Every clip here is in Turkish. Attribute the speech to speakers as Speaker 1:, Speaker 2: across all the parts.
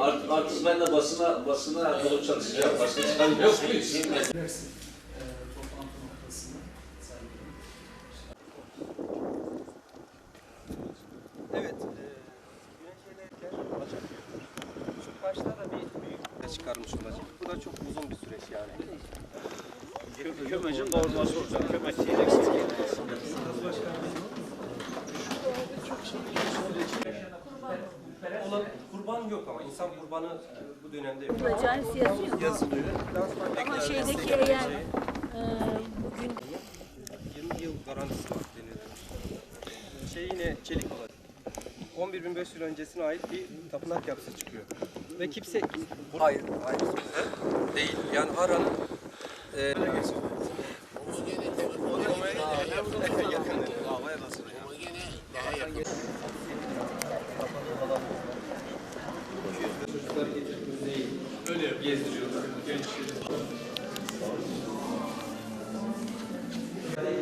Speaker 1: Artık, artık ben de basına, basına doğru çalışacağım. Başka çıkan yok mu?
Speaker 2: Dersin e, toplantı noktasını sergileyin.
Speaker 3: Evet. E, başta da bir büyük çıkarmış olacak. Bu da çok uzun bir süreç yani.
Speaker 1: Kömecin kavurması olacak. Kömec
Speaker 3: Olan kurban yok ama insan kurbanı e, bu dönemde yok.
Speaker 4: Yapılacağını yazıyor.
Speaker 3: Yazılıyor.
Speaker 4: Ama şeydeki eğer e, bugün
Speaker 3: 20 yıl garantisi var deniyor. Şey yine çelik olacak. 11.500 yıl öncesine ait bir tapınak yapısı çıkıyor. Ve kimse... Hayır, hayır. Değil. Yani Harran'ın... E,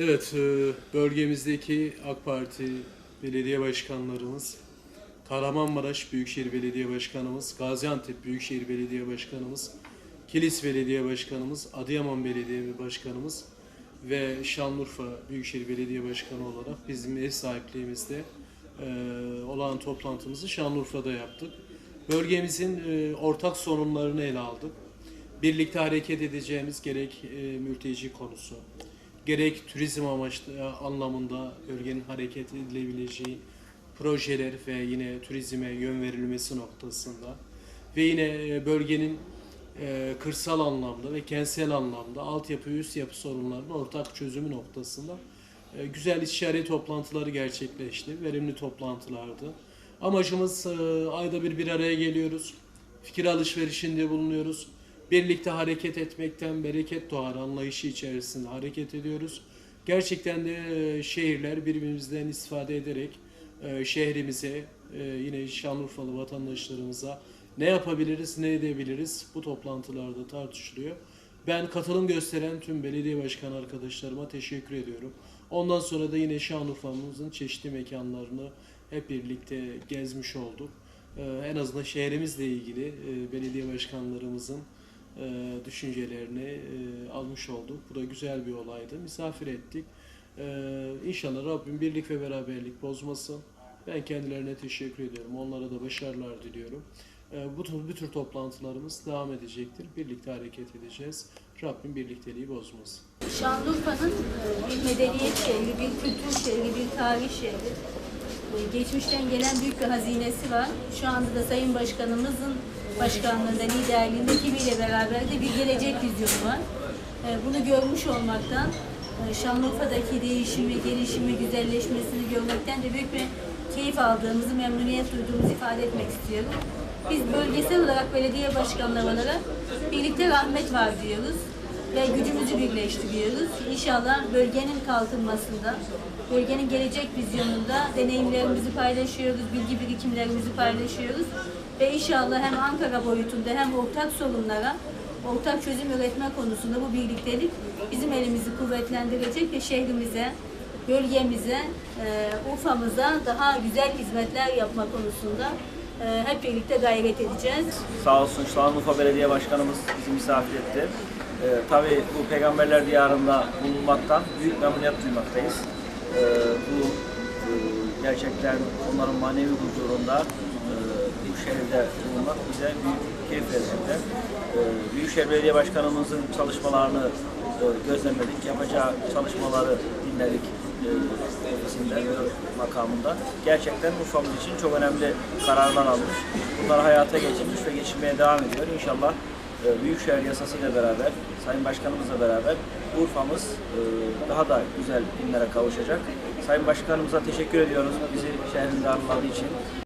Speaker 2: Evet, e, bölgemizdeki AK Parti belediye başkanlarımız, Kahramanmaraş Büyükşehir Belediye Başkanımız, Gaziantep Büyükşehir Belediye Başkanımız, Kilis Belediye Başkanımız, Adıyaman Belediye Başkanımız ve Şanlıurfa Büyükşehir Belediye Başkanı olarak bizim ev sahipliğimizde e, olan toplantımızı Şanlıurfa'da yaptık. Bölgemizin e, ortak sorunlarını ele aldık. Birlikte hareket edeceğimiz gerek mülteci konusu, gerek turizm amaçlı e, anlamında bölgenin hareket edilebileceği projeler ve yine turizme yön verilmesi noktasında ve yine e, bölgenin e, kırsal anlamda ve kentsel anlamda altyapı üst yapı sorunlarının ortak çözümü noktasında güzel istişare toplantıları gerçekleşti. Verimli toplantılardı. Amacımız ayda bir bir araya geliyoruz. Fikir alışverişinde bulunuyoruz. Birlikte hareket etmekten bereket doğar anlayışı içerisinde hareket ediyoruz. Gerçekten de e, şehirler birbirimizden istifade ederek e, şehrimize, e, yine Şanlıurfalı vatandaşlarımıza ne yapabiliriz, ne edebiliriz bu toplantılarda tartışılıyor. Ben katılım gösteren tüm belediye başkan arkadaşlarıma teşekkür ediyorum. Ondan sonra da yine Şanlıurfa'mızın çeşitli mekanlarını hep birlikte gezmiş olduk. En azından şehrimizle ilgili belediye başkanlarımızın e, düşüncelerini e, almış olduk. Bu da güzel bir olaydı. Misafir ettik. Ee, İnşallah Rabbim birlik ve beraberlik bozmasın. Ben kendilerine teşekkür ediyorum. Onlara da başarılar diliyorum. Ee, Bu tür, bu tür toplantılarımız devam edecektir. Birlikte hareket edeceğiz. Rabbim birlikteliği bozmasın.
Speaker 4: Şanlıurfa'nın e, bir medeniyet şehri, bir kültür şehri, bir tarih şehri. E, Geçmişten gelen büyük bir hazinesi var. Şu anda da Sayın Başkanımızın başkanlığında, liderliğinde ekibiyle beraber de bir gelecek vizyonu var. E, Bunu görmüş olmaktan, e, Şanlıurfa'daki değişimi, gelişimi, güzelleşmesini görmekten de büyük bir keyif aldığımızı, memnuniyet duyduğumuzu ifade etmek istiyorum. Biz bölgesel olarak belediye başkanları olarak birlikte rahmet var diyoruz ve gücümüzü birleştiriyoruz. İnşallah bölgenin kalkınmasında, bölgenin gelecek vizyonunda deneyimlerimizi paylaşıyoruz, bilgi birikimlerimizi paylaşıyoruz. Ve inşallah hem Ankara boyutunda hem ortak sorunlara ortak çözüm üretme konusunda bu birliktelik bizim elimizi kuvvetlendirecek ve şehrimize, bölgemize, e, Urfa'mıza daha güzel hizmetler yapma konusunda e, hep birlikte gayret edeceğiz.
Speaker 5: Sağ olsun Şanlıurfa Belediye Başkanımız bizi misafir etti. Ee, tabii bu peygamberler diyarında bulunmaktan büyük memnuniyet duymaktayız. Ee, bu e, gerçekten onların manevi huzurunda e, bu şehirde bulunmak bize büyük keyif verecektir. Ee, Büyükşehir Belediye Başkanımızın çalışmalarını e, gözlemledik. Yapacağı çalışmaları dinledik e, ofisinde, makamında. Gerçekten Urfa'mız için çok önemli kararlar almış. Bunları hayata geçirmiş ve geçirmeye devam ediyor. İnşallah e, Büyükşehir yasasıyla beraber, Sayın Başkanımızla beraber Urfa'mız e, daha da güzel günlere kavuşacak. Sayın Başkanımıza teşekkür ediyoruz bizi şehrinde ağırladığı için.